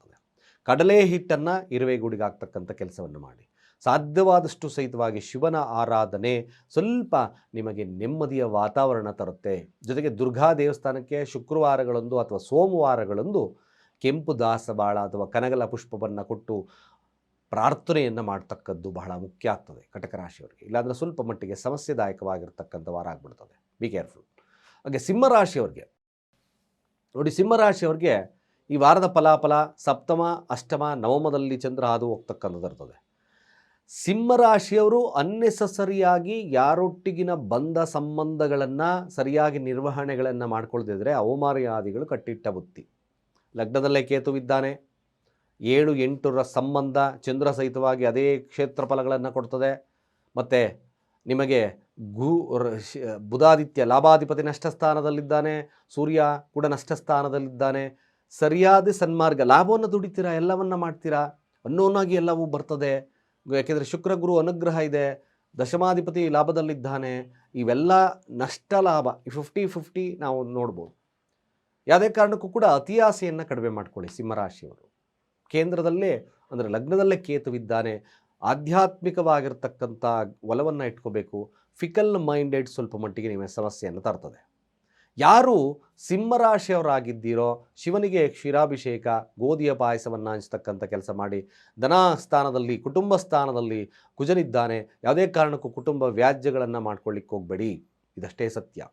ಕಡಲೆ ಹಿಟ್ಟನ್ನು ಇರುವೆಗೂಡಿಗೆ ಆಗ್ತಕ್ಕಂಥ ಕೆಲಸವನ್ನು ಮಾಡಿ. ಸಾಧ್ಯವಾದಷ್ಟು ಸಹಿತವಾಗಿ ಶಿವನ ಆರಾಧನೆ ಸ್ವಲ್ಪ ನಿಮಗೆ ನೆಮ್ಮದಿಯ ವಾತಾವರಣ ತರುತ್ತೆ. ಜೊತೆಗೆ ದುರ್ಗಾ ದೇವಸ್ಥಾನಕ್ಕೆ ಶುಕ್ರವಾರಗಳಂದು ಅಥವಾ ಸೋಮವಾರಗಳಂದು ಕೆಂಪು ದಾಸಬಾಳ ಅಥವಾ ಕನಗಲ ಪುಷ್ಪವನ್ನು ಕೊಟ್ಟು ಪ್ರಾರ್ಥನೆಯನ್ನು ಮಾಡ್ತಕ್ಕದ್ದು ಬಹಳ ಮುಖ್ಯ ಆಗ್ತದೆ ಕಟಕ ರಾಶಿಯವರಿಗೆ. ಇಲ್ಲಾಂದರೆ ಸ್ವಲ್ಪ ಮಟ್ಟಿಗೆ ಸಮಸ್ಯೆದಾಯಕವಾಗಿರ್ತಕ್ಕಂಥ ವಾರ ಆಗ್ಬಿಡ್ತದೆ. ಬಿ ಕೇರ್ಫುಲ್ ಹಾಗೆ ಸಿಂಹರಾಶಿಯವ್ರಿಗೆ ನೋಡಿ ಸಿಂಹರಾಶಿಯವ್ರಿಗೆ ಈ ವಾರದ ಫಲಾಫಲ ಸಪ್ತಮ, ಅಷ್ಟಮ, ನವಮದಲ್ಲಿ ಚಂದ್ರ ಹಾದು ಹೋಗ್ತಕ್ಕಂಥದ್ದು ಇರ್ತದೆ. ಸಿಂಹರಾಶಿಯವರು ಅನ್ನೆಸಸರಿಯಾಗಿ ಯಾರೊಟ್ಟಿಗಿನ ಬಂಧ ಸಂಬಂಧಗಳನ್ನು ಸರಿಯಾಗಿ ನಿರ್ವಹಣೆಗಳನ್ನು ಮಾಡ್ಕೊಳ್ದಿದ್ರೆ ಅವಮಾರ್ಯಾದಿಗಳು ಕಟ್ಟಿಟ್ಟ ಬುತ್ತಿ. ಲಗ್ನದಲ್ಲೇ ಕೇತುವಿದ್ದಾನೆ ಏಳು, ಎಂಟರ ಸಂಬಂಧ ಚಂದ್ರ ಸಹಿತವಾಗಿ ಅದೇ ಕ್ಷೇತ್ರ ಫಲಗಳನ್ನು ಕೊಡ್ತದೆ. ಮತ್ತು ನಿಮಗೆ ಗು ಬುಧಾದಿತ್ಯ ಲಾಭಾಧಿಪತಿ ನಷ್ಟ ಸ್ಥಾನದಲ್ಲಿದ್ದಾನೆ ಸೂರ್ಯ ಕೂಡ ನಷ್ಟ ಸ್ಥಾನದಲ್ಲಿದ್ದಾನೆ ಸರಿಯಾದ ಸನ್ಮಾರ್ಗ, ಲಾಭವನ್ನು ದುಡಿತೀರಾ, ಎಲ್ಲವನ್ನು ಮಾಡ್ತೀರಾ ಅನ್ನೋನಾಗಿ ಎಲ್ಲವೂ ಬರ್ತದೆ. ಯಾಕೆಂದರೆ ಶುಕ್ರ ಗುರು ಅನುಗ್ರಹ ಇದೆ, ದಶಮಾಧಿಪತಿ ಲಾಭದಲ್ಲಿದ್ದಾನೆ, ಇವೆಲ್ಲ ನಷ್ಟ ಲಾಭ ಫಿಫ್ಟಿ ಫಿಫ್ಟಿ ನಾವು ನೋಡ್ಬೋದು. ಯಾವುದೇ ಕಾರಣಕ್ಕೂ ಕೂಡ ಅತಿ ಆಸೆಯನ್ನು ಕಡಿಮೆ ಮಾಡಿಕೊಳ್ಳಿ ಸಿಂಹರಾಶಿಯವರು. ಕೇಂದ್ರದಲ್ಲೇ, ಅಂದರೆ ಲಗ್ನದಲ್ಲೇ ಕೇತುವಿದ್ದಾನೆ, ಆಧ್ಯಾತ್ಮಿಕವಾಗಿರ್ತಕ್ಕಂಥ ಒಲವನ್ನು ಇಟ್ಕೋಬೇಕು ಫಿಕಲ್ ಮೈಂಡೆಡ್ ಸ್ವಲ್ಪ ಮಟ್ಟಿಗೆ ನಿಮಗೆ ಸಮಸ್ಯೆಯನ್ನು ತರ್ತದೆ. ಯಾರು ಸಿಂಹರಾಶಿಯವರಾಗಿದ್ದೀರೋ ಶಿವನಿಗೆ ಕ್ಷೀರಾಭಿಷೇಕ, ಗೋಧಿಯ ಪಾಯಸವನ್ನು ಹಂಚ್ತಕ್ಕಂಥ ಕೆಲಸ ಮಾಡಿ ಧನ ಸ್ಥಾನದಲ್ಲಿ ಕುಟುಂಬ ಸ್ಥಾನದಲ್ಲಿ ಕುಜನಿದ್ದಾನೆ. ಯಾವುದೇ ಕಾರಣಕ್ಕೂ ಕುಟುಂಬ ವ್ಯಾಜ್ಯಗಳನ್ನು ಮಾಡ್ಕೊಳ್ಳಿಕ್ಕೆ ಹೋಗಬೇಡಿ. ಇದಷ್ಟೇ ಸತ್ಯ.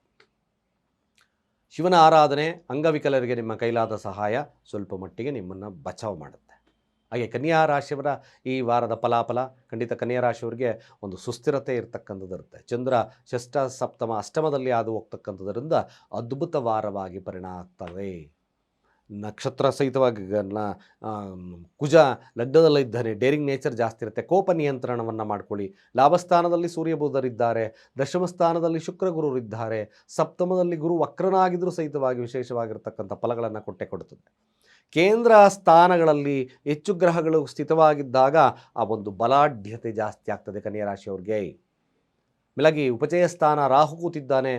ಶಿವನ ಆರಾಧನೆ ಅಂಗವಿಕಲರಿಗೆ ನಿಮ್ಮ ಕೈಲಾದ ಸಹಾಯ. ಸ್ವಲ್ಪ ಮಟ್ಟಿಗೆ ನಿಮ್ಮನ್ನು ಬಚಾವ್ ಮಾಡುತ್ತೆ. ಹಾಗೆ ಕನ್ಯಾ ರಾಶಿಯವರ ಈ ವಾರದ ಫಲಾಫಲ, ಖಂಡಿತ ಕನ್ಯಾ ರಾಶಿಯವರಿಗೆ ಒಂದು ಸುಸ್ಥಿರತೆ ಇರತಕ್ಕಂಥದ್ದು ಇರುತ್ತೆ. ಚಂದ್ರ ಷಷ್ಠ, ಸಪ್ತಮ, ಅಷ್ಟಮದಲ್ಲಿ ಹಾದು ಹೋಗ್ತಕ್ಕಂಥದ್ರಿಂದ ಅದ್ಭುತ ವಾರವಾಗಿ ಪರಿಣಾಮ ಆಗ್ತವೆ. ನಕ್ಷತ್ರ ಸಹಿತವಾಗಿ ಕುಜ ಲಗ್ನದಲ್ಲಿದ್ದಾನೆ. ಡೇರಿಂಗ್ ನೇಚರ್ ಜಾಸ್ತಿ ಇರುತ್ತೆ. ಕೋಪ ನಿಯಂತ್ರಣವನ್ನು ಮಾಡ್ಕೊಳ್ಳಿ. ಲಾಭಸ್ಥಾನದಲ್ಲಿ ಸೂರ್ಯ ದಶಮ ಸ್ಥಾನದಲ್ಲಿ ಶುಕ್ರ ಗುರುರಿದ್ದಾರೆ. ಸಪ್ತಮದಲ್ಲಿ ಗುರು ವಕ್ರನಾಗಿದ್ದರೂ ಸಹಿತವಾಗಿ ವಿಶೇಷವಾಗಿರ್ತಕ್ಕಂಥ ಫಲಗಳನ್ನು ಕೊಟ್ಟೆ ಕೊಡುತ್ತದೆ ಕೇಂದ್ರ ಸ್ಥಾನಗಳಲ್ಲಿ ಹೆಚ್ಚು ಗ್ರಹಗಳು ಸ್ಥಿತವಾಗಿದ್ದಾಗ ಆ ಒಂದು ಬಲಾಢ್ಯತೆ ಜಾಸ್ತಿ ಆಗ್ತದೆ ಕನ್ಯಾ ರಾಶಿಯವ್ರಿಗೆ. ಮೆಲಗಿ ಉಪಚಯ ಸ್ಥಾನ ರಾಹು ಕೂತಿದ್ದಾನೆ.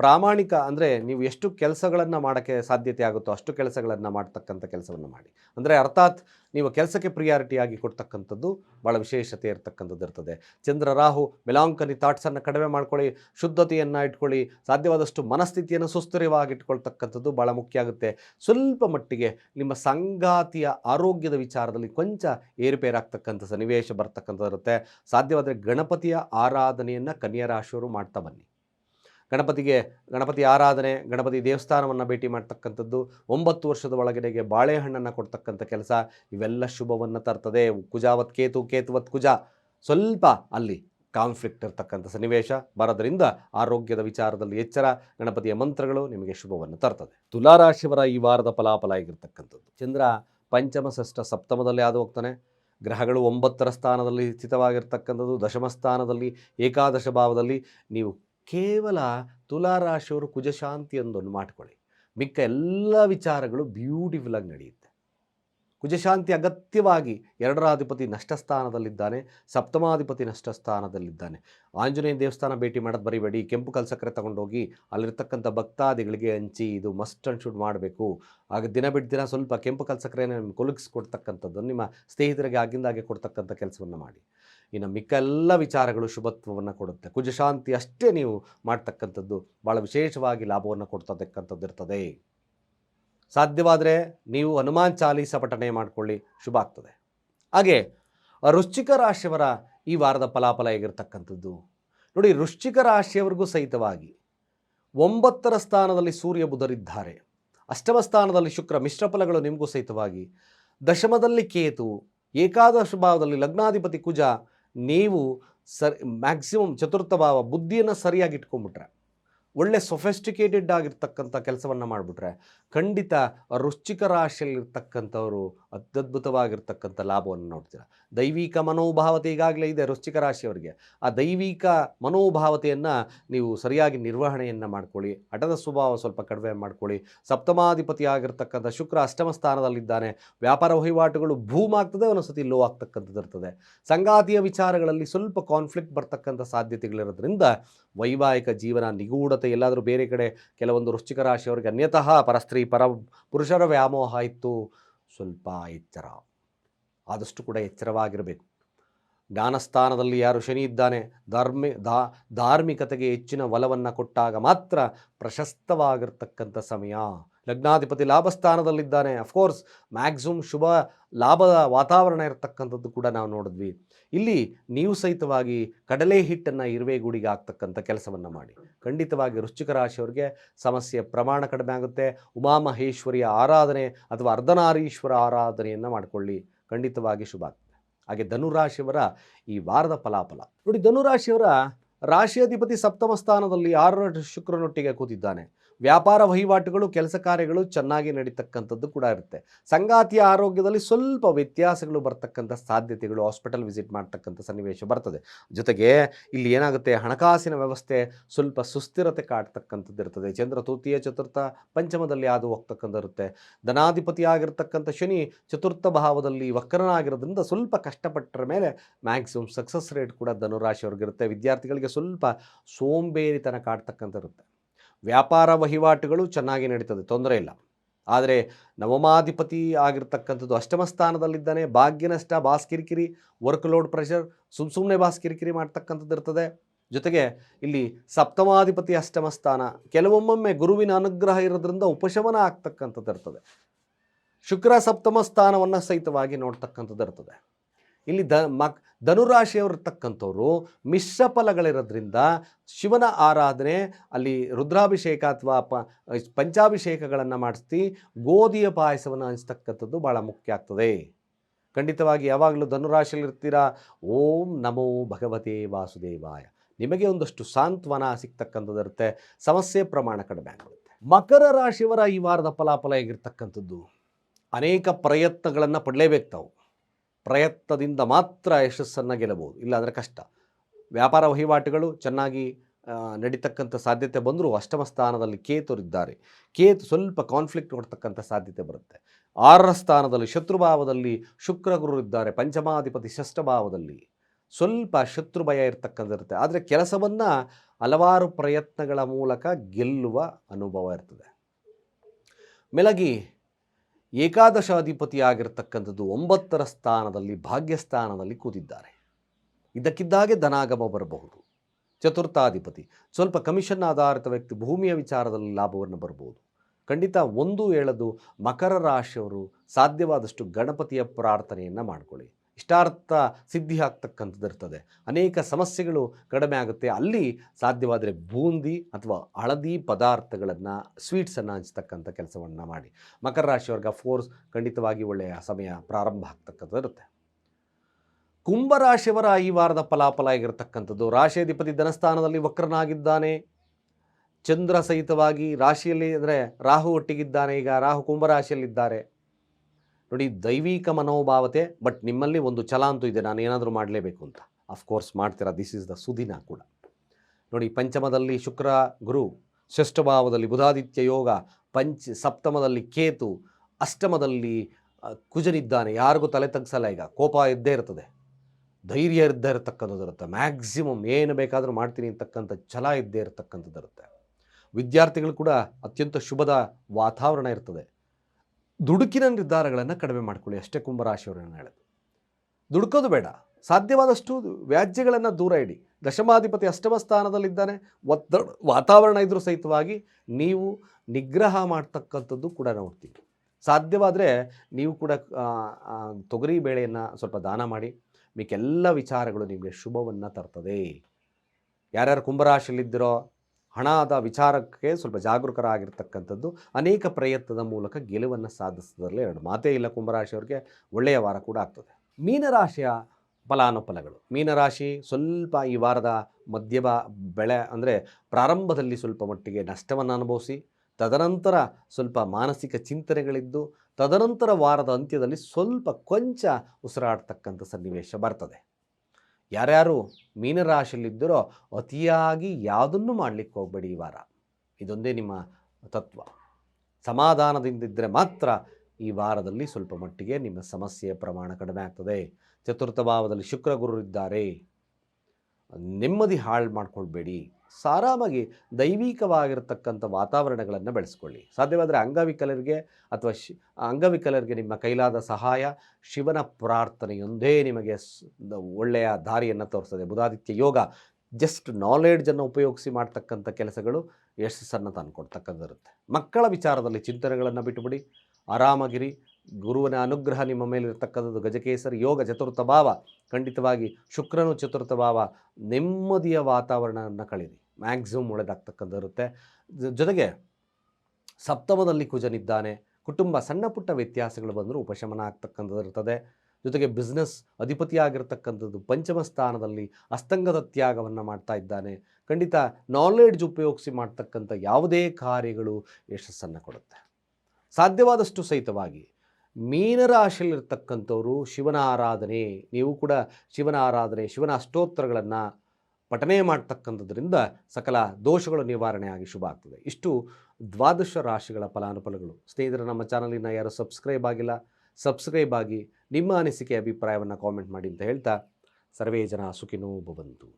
ಪ್ರಾಮಾಣಿಕ ಅಂದರೆ ನೀವು ಎಷ್ಟು ಕೆಲಸಗಳನ್ನು ಮಾಡೋಕ್ಕೆ ಸಾಧ್ಯತೆ ಆಗುತ್ತೋ ಅಷ್ಟು ಕೆಲಸಗಳನ್ನು ಮಾಡ್ತಕ್ಕಂಥ ಕೆಲಸವನ್ನು ಮಾಡಿ. ಅಂದರೆ ಅರ್ಥಾತ್ ನೀವು ಕೆಲಸಕ್ಕೆ ಪ್ರಿಯಾರಿಟಿಯಾಗಿ ಕೊಡ್ತಕ್ಕಂಥದ್ದು ಭಾಳ ವಿಶೇಷತೆ ಇರತಕ್ಕಂಥದ್ದು ಇರ್ತದೆ. ಚಂದ್ರ, ರಾಹು, ಮೆಲಾಂಕನಿ ಥಾಟ್ಸನ್ನು ಕಡಿಮೆ ಮಾಡ್ಕೊಳ್ಳಿ, ಶುದ್ಧತೆಯನ್ನು ಇಟ್ಕೊಳ್ಳಿ, ಸಾಧ್ಯವಾದಷ್ಟು ಮನಸ್ಥಿತಿಯನ್ನು ಸುಸ್ಥಿರವಾಗಿ ಇಟ್ಕೊಳ್ತಕ್ಕಂಥದ್ದು ಭಾಳ ಮುಖ್ಯ ಆಗುತ್ತೆ. ಸ್ವಲ್ಪ ಮಟ್ಟಿಗೆ ನಿಮ್ಮ ಸಂಗಾತಿಯ ಆರೋಗ್ಯದ ವಿಚಾರದಲ್ಲಿ ಕೊಂಚ ಏರುಪೇರಾಗ್ತಕ್ಕಂಥ ಸನ್ನಿವೇಶ ಬರ್ತಕ್ಕಂಥದ್ದು ಇರುತ್ತೆ ಸಾಧ್ಯವಾದರೆ ಗಣಪತಿಯ ಆರಾಧನೆಯನ್ನು ಕನ್ಯಾ ರಾಶಿಯವರು ಮಾಡ್ತಾ ಬನ್ನಿ. ಗಣಪತಿಗೆ, ಗಣಪತಿ ಆರಾಧನೆ, ಗಣಪತಿ ದೇವಸ್ಥಾನವನ್ನು ಭೇಟಿ ಮಾಡ್ತಕ್ಕಂಥದ್ದು, ಒಂಬತ್ತು ವರ್ಷದ ಒಳಗಡೆಗೆ ಬಾಳೆಹಣ್ಣನ್ನು ಕೊಡ್ತಕ್ಕಂಥ ಕೆಲಸ, ಇವೆಲ್ಲ ಶುಭವನ್ನು ತರ್ತದೆ. ಕುಜಾವತ್ ಕೇತು, ಕೇತುವತ್ ಕುಜ. ಸ್ವಲ್ಪ ಅಲ್ಲಿ ಕಾನ್ಫ್ಲಿಕ್ಟ್ ಇರ್ತಕ್ಕಂಥ ಸನ್ನಿವೇಶ ಬರೋದರಿಂದ ಆರೋಗ್ಯದ ವಿಚಾರದಲ್ಲಿ ಎಚ್ಚರ, ಗಣಪತಿಯ ಮಂತ್ರಗಳು ನಿಮಗೆ ಶುಭವನ್ನು ತರ್ತದೆ. ತುಲಾರಾಶಿಯವರ ಈ ವಾರದ ಫಲಾಫಲ ಆಗಿರ್ತಕ್ಕಂಥದ್ದು. ಚಂದ್ರ ಪಂಚಮ, ಷಷ್ಠ, ಸಪ್ತಮದಲ್ಲಿ ಆದ ಹೋಗ್ತಾನೆ. ಗ್ರಹಗಳು ಒಂಬತ್ತರ ಸ್ಥಾನದಲ್ಲಿ ಸ್ಥಿತವಾಗಿರ್ತಕ್ಕಂಥದ್ದು. ದಶಮ ಸ್ಥಾನದಲ್ಲಿ ಏಕಾದಶ ಭಾವದಲ್ಲಿ ನೀವು ಕೇವಲ ತುಲಾರಾಶಿಯವರು ಕುಜಶಾಂತಿ ಒಂದನ್ನು ಮಾಡಿಕೊಳ್ಳಿ. ಮಿಕ್ಕ ಎಲ್ಲ ವಿಚಾರಗಳು ಬ್ಯೂಟಿಫುಲ್ ಆಗಿ ನಡೆಯುತ್ತೆ. ಕುಜಶಾಂತಿ ಅಗತ್ಯವಾಗಿ ಎರಡರ ಅಧಿಪತಿ ನಷ್ಟ ಸ್ಥಾನದಲ್ಲಿದ್ದಾನೆ ಸಪ್ತಮಾಧಿಪತಿ ನಷ್ಟ ಸ್ಥಾನದಲ್ಲಿದ್ದಾನೆ ಆಂಜನೇಯ ದೇವಸ್ಥಾನ ಭೇಟಿ ಮಾಡೋದು ಬರಿಬೇಡಿ, ಕೆಂಪು ಕಲ್ಸಕ್ಕರೆ ತಗೊಂಡೋಗಿ ಅಲ್ಲಿರ್ತಕ್ಕಂಥ ಭಕ್ತಾದಿಗಳಿಗೆ ಹಂಚಿ ಇದು ಮಸ್ಟ್ ಅಂಡ್ ಶುಡ್ ಮಾಡಬೇಕು. ಆಗ ದಿನ ಬಿಟ್ಟು ದಿನ ಸ್ವಲ್ಪ ಕೆಂಪು ಕಲ್ಸಕ್ಕರೆನ ಕೊಲಗಿಸ್ಕೊಡ್ತಕ್ಕಂಥದ್ದು ನಿಮ್ಮ ಸ್ನೇಹಿತರಿಗೆ ಆಗಿಂದಾಗೆ ಕೊಡ್ತಕ್ಕಂಥ ಕೆಲಸವನ್ನು ಮಾಡಿ. ಇನ್ನು ಮಿಕ್ಕೆಲ್ಲ ವಿಚಾರಗಳು ಶುಭತ್ವವನ್ನು ಕೊಡುತ್ತೆ. ಕುಜಶಾಂತಿ ಅಷ್ಟೇ ನೀವು ಮಾಡ್ತಕ್ಕಂಥದ್ದು ಭಾಳ ವಿಶೇಷವಾಗಿ ಲಾಭವನ್ನು ಕೊಡ್ತಕ್ಕಂಥದ್ದು ಇರ್ತದೆ ಸಾಧ್ಯವಾದರೆ ನೀವು ಹನುಮಾನ್ ಚಾಲೀಸ ಪಠನೆ ಮಾಡಿಕೊಳ್ಳಿ, ಶುಭ ಆಗ್ತದೆ. ಹಾಗೆ ವೃಶ್ಚಿಕ ರಾಶಿಯವರ ಈ ವಾರದ ಫಲಾಫಲ ಹೇಗಿರ್ತಕ್ಕಂಥದ್ದು? ನೋಡಿ ವೃಶ್ಚಿಕ ರಾಶಿಯವರಿಗೂ ಸಹಿತವಾಗಿ ಒಂಬತ್ತರ ಸ್ಥಾನದಲ್ಲಿ ಸೂರ್ಯ ಬುಧರಿದ್ದಾರೆ. ಅಷ್ಟಮ ಸ್ಥಾನದಲ್ಲಿ ಶುಕ್ರ ಮಿಶ್ರ ಫಲಗಳು ನಿಮಗೂ ಸಹಿತವಾಗಿ. ದಶಮದಲ್ಲಿ ಕೇತು, ಏಕಾದಶ ಭಾವದಲ್ಲಿ ಲಗ್ನಾಧಿಪತಿ ಕುಜ ನೀವು ಸರಿ ಮ್ಯಾಕ್ಸಿಮಮ್ ಚತುರ್ಥ ಭಾವ ಬುದ್ಧಿಯನ್ನು ಸರಿಯಾಗಿ ಇಟ್ಕೊಂಡ್ಬಿಟ್ರೆ. ಒಳ್ಳೆ ಸೊಫೆಸ್ಟಿಕೇಟೆಡ್ ಆಗಿರ್ತಕ್ಕಂಥ ಕೆಲಸವನ್ನು ಮಾಡಿಬಿಟ್ರೆ ಖಂಡಿತ ರುಚಿಕ ರಾಶಿಯಲ್ಲಿರ್ತಕ್ಕಂಥವರು ಅತ್ಯದ್ಭುತವಾಗಿರ್ತಕ್ಕಂಥ ಲಾಭವನ್ನು ನೋಡ್ತೀರ. ದೈವಿಕ ಮನೋಭಾವತೆ ಈಗಾಗಲೇ ಇದೆ ರುಚಿಕ ರಾಶಿಯವರಿಗೆ. ಆ ದೈವಿಕ ಮನೋಭಾವತೆಯನ್ನು ನೀವು ಸರಿಯಾಗಿ ನಿರ್ವಹಣೆಯನ್ನು ಮಾಡ್ಕೊಳ್ಳಿ, ಹಠದ ಸ್ವಭಾವ ಸ್ವಲ್ಪ ಕಡಿಮೆ ಮಾಡ್ಕೊಳ್ಳಿ, ಸಪ್ತಮಾಧಿಪತಿ ಆಗಿರ್ತಕ್ಕಂಥ ಶುಕ್ರ ಅಷ್ಟಮ ಸ್ಥಾನದಲ್ಲಿದ್ದಾನೆ, ವ್ಯಾಪಾರ ವಹಿವಾಟುಗಳು ಭೂಮ್ ಆಗ್ತದೆ, ಒಂದೊಂದ್ಸತಿ ಲೋ ಆಗ್ತಕ್ಕಂಥದ್ದು ಇರ್ತದೆ. ಸಂಗಾತಿಯ ವಿಚಾರಗಳಲ್ಲಿ ಸ್ವಲ್ಪ ಕಾನ್ಫ್ಲಿಕ್ಟ್ ಬರ್ತಕ್ಕಂಥ ಸಾಧ್ಯತೆಗಳಿರೋದ್ರಿಂದ ವೈವಾಹಿಕ ಜೀವನ ನಿಗೂಢತೆ ಎಲ್ಲಾದರೂ ಬೇರೆ ಕಡೆ ಕೆಲವೊಂದು ವೃಶ್ಚಿಕ ರಾಶಿಯವರಿಗೆ ಅನ್ಯತಃ ಪರಸ್ತ್ರೀ ಪರ ಪುರುಷರ ವ್ಯಾಮೋಹ ಇತ್ತು, ಸ್ವಲ್ಪ ಎಚ್ಚರ. ಆದಷ್ಟು ಕೂಡ ಎಚ್ಚರವಾಗಿರಬೇಕು. ಜ್ಞಾನಸ್ಥಾನದಲ್ಲಿ ಯಾರು ಶನಿ ಇದ್ದಾನೆ, ಧಾರ್ಮಿ ದಾ ಧಾರ್ಮಿಕತೆಗೆ ಹೆಚ್ಚಿನ ಒಲವನ್ನು ಕೊಟ್ಟಾಗ ಮಾತ್ರ ಪ್ರಶಸ್ತವಾಗಿರ್ತಕ್ಕಂಥ ಸಮಯ. ಲಗ್ನಾಧಿಪತಿ ಲಾಭಸ್ಥಾನದಲ್ಲಿದ್ದಾನೆ. ಅಫ್ಕೋರ್ಸ್ ಮ್ಯಾಕ್ಸಿಮಮ್ ಶುಭ, ಲಾಭದ ವಾತಾವರಣ ಇರತಕ್ಕಂಥದ್ದು ಕೂಡ ನಾವು ನೋಡಿದ್ವಿ. ಇಲ್ಲಿ ನೀವು ಸಹಿತವಾಗಿ ಕಡಲೆ ಹಿಟ್ಟನ್ನು ಇರುವೆಗೂಡಿಗೆ ಆಗ್ತಕ್ಕಂಥ ಕೆಲಸವನ್ನು ಮಾಡಿ. ಖಂಡಿತವಾಗಿ ವೃಶ್ಚಿಕ ರಾಶಿಯವರಿಗೆ ಸಮಸ್ಯೆ ಪ್ರಮಾಣ ಕಡಿಮೆ ಆಗುತ್ತೆ. ಉಮಾಮಹೇಶ್ವರಿಯ ಆರಾಧನೆ ಅಥವಾ ಅರ್ಧನಾರೀಶ್ವರ ಆರಾಧನೆಯನ್ನು ಮಾಡಿಕೊಳ್ಳಿ. ಖಂಡಿತವಾಗಿ ಶುಭ ಆಗ್ತದೆ. ಹಾಗೆ ಧನುರಾಶಿಯವರ ಈ ವಾರದ ಫಲಾಫಲ. ನೋಡಿ, ಧನುರಾಶಿಯವರ ರಾಶಿಯಾಧಿಪತಿ ಸಪ್ತಮ ಸ್ಥಾನದಲ್ಲಿ ಆರರ ಶುಕ್ರನೊಟ್ಟಿಗೆ ಕೂತಿದ್ದಾನೆ. ವ್ಯಾಪಾರ ವಹಿವಾಟುಗಳು, ಕೆಲಸ ಕಾರ್ಯಗಳು ಚೆನ್ನಾಗಿ ನಡೀತಕ್ಕಂಥದ್ದು ಕೂಡ ಇರುತ್ತೆ. ಸಂಗಾತಿಯ ಆರೋಗ್ಯದಲ್ಲಿ ಸ್ವಲ್ಪ ವ್ಯತ್ಯಾಸಗಳು ಬರ್ತಕ್ಕಂಥ ಸಾಧ್ಯತೆಗಳು ಹಾಸ್ಪಿಟಲ್ ವಿಸಿಟ್ ಮಾಡ್ತಕ್ಕಂಥ ಸನ್ನಿವೇಶ ಬರ್ತದೆ. ಜೊತೆಗೆ ಇಲ್ಲಿ ಏನಾಗುತ್ತೆ, ಹಣಕಾಸಿನ ವ್ಯವಸ್ಥೆ ಸ್ವಲ್ಪ ಸುಸ್ಥಿರತೆ ಕಾಡ್ತಕ್ಕಂಥದ್ದು ಇರ್ತದೆ. ಚಂದ್ರ ತೃತೀಯ, ಚತುರ್ಥ ಪಂಚಮದಲ್ಲಿ ಹಾದು ಹೋಗ್ತಕ್ಕಂಥ ಇರುತ್ತೆ. ಧನಾಧಿಪತಿ ಶನಿ ಚತುರ್ಥ ಭಾವದಲ್ಲಿ ವಕ್ರನಾಗಿರೋದ್ರಿಂದ ಸ್ವಲ್ಪ ಕಷ್ಟಪಟ್ಟರ ಮೇಲೆ ಮ್ಯಾಕ್ಸಿಮಮ್ ಸಕ್ಸಸ್ ರೇಟ್ ಕೂಡ ಧನುರಾಶಿಯವ್ರಿಗಿರುತ್ತೆ ವಿದ್ಯಾರ್ಥಿಗಳಿಗೆ ಸ್ವಲ್ಪ ಸೋಂಬೇರಿತನ ಕಾಡ್ತಕ್ಕಂಥ ಇರುತ್ತೆ. ವ್ಯಾಪಾರ ವಹಿವಾಟುಗಳು ಚೆನ್ನಾಗಿ ನಡೀತದೆ, ತೊಂದರೆ ಇಲ್ಲ. ಆದರೆ ನವಮಾಧಿಪತಿ ಆಗಿರ್ತಕ್ಕಂಥದ್ದು ಅಷ್ಟಮ ಸ್ಥಾನದಲ್ಲಿದ್ದಾನೆ, ಭಾಗ್ಯನಷ್ಟ, ಬಾಸ್ ಕಿರಿಕಿರಿ ವರ್ಕ್ ಲೋಡ್ ಪ್ರೆಷರ್ ಸುಮ್ಮ ಸುಮ್ಮನೆ ಬಾಸ್ ಕಿರಿಕಿರಿ ಮಾಡ್ತಕ್ಕಂಥದ್ದು ಇರ್ತದೆ. ಜೊತೆಗೆ ಇಲ್ಲಿ ಸಪ್ತಮಾಧಿಪತಿ ಅಷ್ಟಮ ಸ್ಥಾನ, ಕೆಲವೊಮ್ಮೊಮ್ಮೆ ಗುರುವಿನ ಅನುಗ್ರಹ ಇರೋದ್ರಿಂದ ಉಪಶಮನ ಆಗ್ತಕ್ಕಂಥದ್ದು ಇರ್ತದೆ. ಶುಕ್ರ ಸಪ್ತಮ ಸ್ಥಾನವನ್ನು ಸಹಿತವಾಗಿ ನೋಡ್ತಕ್ಕಂಥದ್ದು ಇರ್ತದೆ. ಇಲ್ಲಿ ದ ಮಕ್ ಧನುರಾಶಿಯವರಿರ್ತಕ್ಕಂಥವ್ರು ಮಿಶ್ರ ಫಲಗಳಿರೋದ್ರಿಂದ ಶಿವನ ಆರಾಧನೆ, ಅಲ್ಲಿ ರುದ್ರಾಭಿಷೇಕ ಅಥವಾ ಪ ಪಂಚಾಭಿಷೇಕಗಳನ್ನು ಮಾಡಿಸಿ ಗೋಧಿಯ ಪಾಯಸವನ್ನು ಅನಿಸ್ತಕ್ಕಂಥದ್ದು ಭಾಳ ಮುಖ್ಯ ಆಗ್ತದೆ. ಖಂಡಿತವಾಗಿ ಯಾವಾಗಲೂ ಧನುರಾಶಿಯಲ್ಲಿರ್ತೀರಾ? ಓಂ ನಮೋ ಭಗವತೆ ವಾಸುದೇವಾಯ. ನಿಮಗೆ ಒಂದಷ್ಟು ಸಾಂತ್ವನ ಸಿಗ್ತಕ್ಕಂಥದ್ದು ಇರುತ್ತೆ ಸಮಸ್ಯೆ ಪ್ರಮಾಣ ಕಡಿಮೆ ಆಗುತ್ತೆ. ಮಕರ ರಾಶಿಯವರ ಈ ವಾರದ ಫಲಾಫಲ ಹೇಗಿರ್ತಕ್ಕಂಥದ್ದು? ಅನೇಕ ಪ್ರಯತ್ನಗಳನ್ನು ಪಡಲೇಬೇಕು ತಾವು ಪ್ರಯತ್ನದಿಂದ ಮಾತ್ರ ಯಶಸ್ಸನ್ನು ಗೆಲ್ಲಬಹುದು. ಇಲ್ಲಾಂದರೆ ಕಷ್ಟ. ವ್ಯಾಪಾರ ವಹಿವಾಟುಗಳು ಚೆನ್ನಾಗಿ ನಡೀತಕ್ಕಂಥ ಸಾಧ್ಯತೆ ಬಂದರೂ ಅಷ್ಟಮ ಸ್ಥಾನದಲ್ಲಿ ಕೇತುರಿದ್ದಾರೆ ಕೇತು ಸ್ವಲ್ಪ ಕಾನ್ಫ್ಲಿಕ್ಟ್ ಕೊಡ್ತಕ್ಕಂಥ ಸಾಧ್ಯತೆ ಬರುತ್ತೆ. ಆರರ ಸ್ಥಾನದಲ್ಲಿ ಶತ್ರುಭಾವದಲ್ಲಿ ಶುಕ್ರ ಗುರು ಇದ್ದಾರೆ. ಪಂಚಮಾಧಿಪತಿ ಷಷ್ಠಭಾವದಲ್ಲಿ ಸ್ವಲ್ಪ ಶತ್ರು ಭಯ ಇರ್ತಕ್ಕಂಥಿರುತ್ತೆ ಆದರೆ ಕೆಲಸವನ್ನು ಹಲವಾರು ಪ್ರಯತ್ನಗಳ ಮೂಲಕ ಗೆಲ್ಲುವ ಅನುಭವ ಇರ್ತದೆ. ಮೆಲಗಿ ಏಕಾದಶಾಧಿಪತಿ ಆಗಿರ್ತಕ್ಕಂಥದ್ದು ಒಂಬತ್ತರ ಸ್ಥಾನದಲ್ಲಿ ಭಾಗ್ಯಸ್ಥಾನದಲ್ಲಿ ಕೂತಿದ್ದಾರೆ. ಇದಕ್ಕಿದ್ದಾಗೆ ಧನಾಗಮ ಬರಬಹುದು. ಚತುರ್ಥಾಧಿಪತಿ. ಸ್ವಲ್ಪ ಕಮಿಷನ್ ಆಧಾರಿತ ವ್ಯಕ್ತಿ, ಭೂಮಿಯ ವಿಚಾರದಲ್ಲಿ ಲಾಭವನ್ನು ಬರಬಹುದು ಖಂಡಿತ ಒಂದು ಹೇಳದು ಮಕರ ರಾಶಿಯವರು ಸಾಧ್ಯವಾದಷ್ಟು ಗಣಪತಿಯ ಪ್ರಾರ್ಥನೆಯನ್ನು ಮಾಡಿಕೊಳ್ಳಿ. ಇಷ್ಟಾರ್ಥ ಸಿದ್ಧಿ ಆಗ್ತಕ್ಕಂಥದ್ದು ಇರ್ತದೆ. ಅನೇಕ ಸಮಸ್ಯೆಗಳು ಕಡಿಮೆ ಆಗುತ್ತೆ. ಅಲ್ಲಿ ಸಾಧ್ಯವಾದರೆ ಬೂಂದಿ ಅಥವಾ ಹಳದಿ ಪದಾರ್ಥಗಳನ್ನು ಸ್ವೀಟ್ಸನ್ನು ಹಂಚ್ತಕ್ಕಂಥ ಕೆಲಸವನ್ನು ಮಾಡಿ. ಮಕರ ರಾಶಿಯವ್ರಿಗೆ ಫೋರ್ಸ್ ಖಂಡಿತವಾಗಿ ಒಳ್ಳೆಯ ಸಮಯ ಪ್ರಾರಂಭ ಆಗ್ತಕ್ಕಂಥದ್ದು ಇರುತ್ತೆ. ಕುಂಭರಾಶಿಯವರ ಈ ವಾರದ ಫಲಾಫಲ ಆಗಿರತಕ್ಕಂಥದ್ದು, ರಾಶಿಯಾಧಿಪತಿ ಧನಸ್ಥಾನದಲ್ಲಿ ವಕ್ರನಾಗಿದ್ದಾನೆ. ಚಂದ್ರ ಸಹಿತವಾಗಿ ರಾಶಿಯಲ್ಲಿ ಅಂದರೆ ರಾಹು ಒಟ್ಟಿಗಿದ್ದಾನೆ. ಈಗ ರಾಹು ಕುಂಭರಾಶಿಯಲ್ಲಿದ್ದಾರೆ ನೋಡಿ ದೈವಿಕ ಮನೋಭಾವತೆ ಬಟ್ ನಿಮ್ಮಲ್ಲಿ ಒಂದು ಛಲ ಅಂತೂ ಇದೆ, ನಾನು ಏನಾದರೂ ಮಾಡಲೇಬೇಕು ಅಂತ. ಅಫ್ಕೋರ್ಸ್ ಮಾಡ್ತೀರಾ ದಿಸ್ ಈಸ್ ದ ಸುದಿನ ಕೂಡ. ನೋಡಿ ಪಂಚಮದಲ್ಲಿ ಶುಕ್ರ, ಗುರು ಷಷ್ಠಭಾವದಲ್ಲಿ ಬುಧಾದಿತ್ಯ ಯೋಗ, ಪಂಚ, ಸಪ್ತಮದಲ್ಲಿ ಕೇತು, ಅಷ್ಟಮದಲ್ಲಿ ಕುಜನಿದ್ದಾನೆ. ಯಾರಿಗೂ ತಲೆ ತಗ್ಸಲ್ಲ ಈಗ, ಕೋಪ ಇದ್ದೇ ಇರ್ತದೆ. ಧೈರ್ಯ ಇದ್ದೇ ಇರತಕ್ಕಂಥದ್ದು ಇರುತ್ತೆ ಮ್ಯಾಕ್ಸಿಮಮ್ ಏನು ಬೇಕಾದರೂ ಮಾಡ್ತೀನಿ ಅಂತಕ್ಕಂಥ ಛಲ ಇದ್ದೇ ಇರತಕ್ಕಂಥದ್ದು ಇರುತ್ತೆ ವಿದ್ಯಾರ್ಥಿಗಳು ಕೂಡ ಅತ್ಯಂತ ಶುಭದ ವಾತಾವರಣ ಇರ್ತದೆ. ದುಡುಕಿನ ನಿರ್ಧಾರಗಳನ್ನು ಕಡಿಮೆ ಮಾಡಿಕೊಳ್ಳಿ. ಅಷ್ಟೇ ಕುಂಭರಾಶಿಯವರನ್ನು ಹೇಳೋದು. ದುಡುಕೋದು ಬೇಡ. ಸಾಧ್ಯವಾದಷ್ಟು ವ್ಯಾಜ್ಯಗಳನ್ನು ದೂರ ಇಡಿ. ದಶಮಾಧಿಪತಿ ಅಷ್ಟಮ ಸ್ಥಾನದಲ್ಲಿದ್ದಾನೆ. ಒತ್ತಡ ವಾತಾವರಣ ಇದ್ರೂ ಸಹಿತವಾಗಿ ನೀವು ನಿಗ್ರಹ ಮಾಡ್ತಕ್ಕಂಥದ್ದು ಕೂಡ ನೋಡ್ತೀವಿ. ಸಾಧ್ಯವಾದರೆ ನೀವು ಕೂಡ ತೊಗರಿ ಬೇಳೆಯನ್ನು ಸ್ವಲ್ಪ ದಾನ ಮಾಡಿ. ಮಿಕ್ಕೆಲ್ಲ ವಿಚಾರಗಳು ನಿಮಗೆ ಶುಭವನ್ನು ತರ್ತದೆ. ಯಾರ್ಯಾರು ಕುಂಭರಾಶಿಯಲ್ಲಿದ್ದರೋ ಹಣದ ವಿಚಾರಕ್ಕೆ ಸ್ವಲ್ಪ ಜಾಗರೂಕರಾಗಿರ್ತಕ್ಕಂಥದ್ದು ಅನೇಕ ಪ್ರಯತ್ನದ ಮೂಲಕ ಗೆಲುವನ್ನು ಸಾಧಿಸೋದ್ರಲ್ಲಿ ಎರಡು ಮಾತೇ ಇಲ್ಲ ಕುಂಭರಾಶಿಯವರಿಗೆ, ಒಳ್ಳೆಯ ವಾರ ಕೂಡ ಆಗ್ತದೆ. ಮೀನರಾಶಿಯ ಫಲಾನುಫಲಗಳು. ಮೀನರಾಶಿ ಸ್ವಲ್ಪ ಈ ವಾರದ ಮಧ್ಯಮ ಬೆಳೆ ಅಂದರೆ ಪ್ರಾರಂಭದಲ್ಲಿ ಸ್ವಲ್ಪ ಮಟ್ಟಿಗೆ ನಷ್ಟವನ್ನು ಅನುಭವಿಸಿ, ತದನಂತರ ಸ್ವಲ್ಪ ಮಾನಸಿಕ ಚಿಂತನೆಗಳಿದ್ದು, ತದನಂತರ ವಾರದ ಅಂತ್ಯದಲ್ಲಿ ಸ್ವಲ್ಪ ಕೊಂಚ ಉಸಿರಾಡ್ತಕ್ಕಂಥ ಸನ್ನಿವೇಶ ಬರ್ತದೆ. ಯಾರ್ಯಾರು ಮೀನರಾಶಿಯಲ್ಲಿದ್ದರೋ ಅತಿಯಾಗಿ ಯಾವುದನ್ನು ಮಾಡಲಿಕ್ಕೆ ಹೋಗಬೇಡಿ ಈ ವಾರ. ಇದೊಂದೇ ನಿಮ್ಮ ತತ್ವ. ಸಮಾಧಾನದಿಂದಿದ್ದರೆ ಮಾತ್ರ ಈ ವಾರದಲ್ಲಿ ಸ್ವಲ್ಪ ಮಟ್ಟಿಗೆ ನಿಮ್ಮ ಸಮಸ್ಯೆಯ ಪ್ರಮಾಣ ಕಡಿಮೆ ಆಗ್ತದೆ. ಚತುರ್ಥ ಭಾವದಲ್ಲಿ ಶುಕ್ರ ಗುರು ಇದ್ದಾರೆ ನೆಮ್ಮದಿ ಹಾಳು ಮಾಡ್ಕೊಳ್ಬೇಡಿ. ಸಾರಾಮಾಗಿ ದೈವಿಕವಾಗಿರತಕ್ಕಂಥ ವಾತಾವರಣಗಳನ್ನು ಬೆಳೆಸ್ಕೊಳ್ಳಿ. ಸಾಧ್ಯವಾದರೆ ಅಂಗವಿಕಲರಿಗೆ ಅಥವಾ ಶಿ, ಅಂಗವಿಕಲರಿಗೆ ನಿಮ್ಮ ಕೈಲಾದ ಸಹಾಯ, ಶಿವನ ಪ್ರಾರ್ಥನೆಯೊಂದೇ ನಿಮಗೆ ಒಳ್ಳೆಯ ದಾರಿಯನ್ನು ತೋರಿಸ್ತದೆ ಬುಧಾದಿತ್ಯ ಯೋಗ ಜಸ್ಟ್ ನಾಲೆಡ್ಜನ್ನು ಉಪಯೋಗಿಸಿ ಮಾಡ್ತಕ್ಕಂಥ ಕೆಲಸಗಳು ಯಶಸ್ಸನ್ನು ತಂದುಕೊಡ್ತಕ್ಕಂಥಿರುತ್ತೆ ಮಕ್ಕಳ ವಿಚಾರದಲ್ಲಿ ಚಿಂತನೆಗಳನ್ನು ಬಿಟ್ಟುಬಿಡಿ. ಆರಾಮಗಿರಿ. ಗುರುವಿನ ಅನುಗ್ರಹ ನಿಮ್ಮ ಮೇಲಿರ್ತಕ್ಕಂಥದ್ದು. ಗಜಕೇಸರಿ ಯೋಗ ಚತುರ್ಥ ಭಾವ. ಖಂಡಿತವಾಗಿ ಶುಕ್ರನು ಚತುರ್ಥ ಭಾವ. ನೆಮ್ಮದಿಯ ವಾತಾವರಣವನ್ನು ಕಳೀರಿ ಮ್ಯಾಕ್ಸಿಮಮ್ ಒಳ್ಳೆದಾಗ್ತಕ್ಕಂಥ ಇರುತ್ತೆ. ಜೊತೆಗೆ ಸಪ್ತಮದಲ್ಲಿ ಕುಜನಿದ್ದಾನೆ. ಕುಟುಂಬ ಸಣ್ಣ ಪುಟ್ಟ ವ್ಯತ್ಯಾಸಗಳು ಬಂದರೂ ಉಪಶಮನ ಆಗ್ತಕ್ಕಂಥದ್ದು ಇರ್ತದೆ. ಜೊತೆಗೆ ಬಿಸ್ನೆಸ್ ಅಧಿಪತಿಯಾಗಿರ್ತಕ್ಕಂಥದ್ದು ಪಂಚಮ ಸ್ಥಾನದಲ್ಲಿ ಅಸ್ತಂಗದ ತ್ಯಾಗವನ್ನು ಮಾಡ್ತಾ ಇದ್ದಾನೆ. ಖಂಡಿತ ನಾಲೆಡ್ಜ್ ಉಪಯೋಗಿಸಿ ಮಾಡ್ತಕ್ಕಂಥ ಯಾವುದೇ ಕಾರ್ಯಗಳು ಯಶಸ್ಸನ್ನು ಕೊಡುತ್ತೆ. ಸಾಧ್ಯವಾದಷ್ಟು ಸಹಿತವಾಗಿ ಮೀನರಾಶಿಯಲ್ಲಿರ್ತಕ್ಕಂಥವರು ಶಿವನ ಆರಾಧನೆ ನೀವು ಕೂಡ ಶಿವನ ಆರಾಧನೆ ಶಿವನ ಅಷ್ಟೋತ್ತರಗಳನ್ನು ಪಠನೆ ಮಾಡ್ತಕ್ಕಂಥದ್ರಿಂದ ಸಕಲ ದೋಷಗಳು ನಿವಾರಣೆಯಾಗಿ ಶುಭ ಆಗ್ತದೆ. ಇಷ್ಟು ದ್ವಾದಶ ರಾಶಿಗಳ ಫಲಾನುಫಲಗಳು. ಸ್ನೇಹಿತರೆ, ನಮ್ಮ ಚಾನಲಿನ ಯಾರು ಸಬ್ಸ್ಕ್ರೈಬ್ ಆಗಿಲ್ಲ, ಸಬ್ಸ್ಕ್ರೈಬ್ ಆಗಿ ನಿಮ್ಮ ಅನಿಸಿಕೆ, ಅಭಿಪ್ರಾಯವನ್ನು ಕಾಮೆಂಟ್ ಮಾಡಿ ಅಂತ ಹೇಳ್ತಾ, ಸರ್ವೇ ಜನ ಸುಖಿನೋ ಭವಂತು.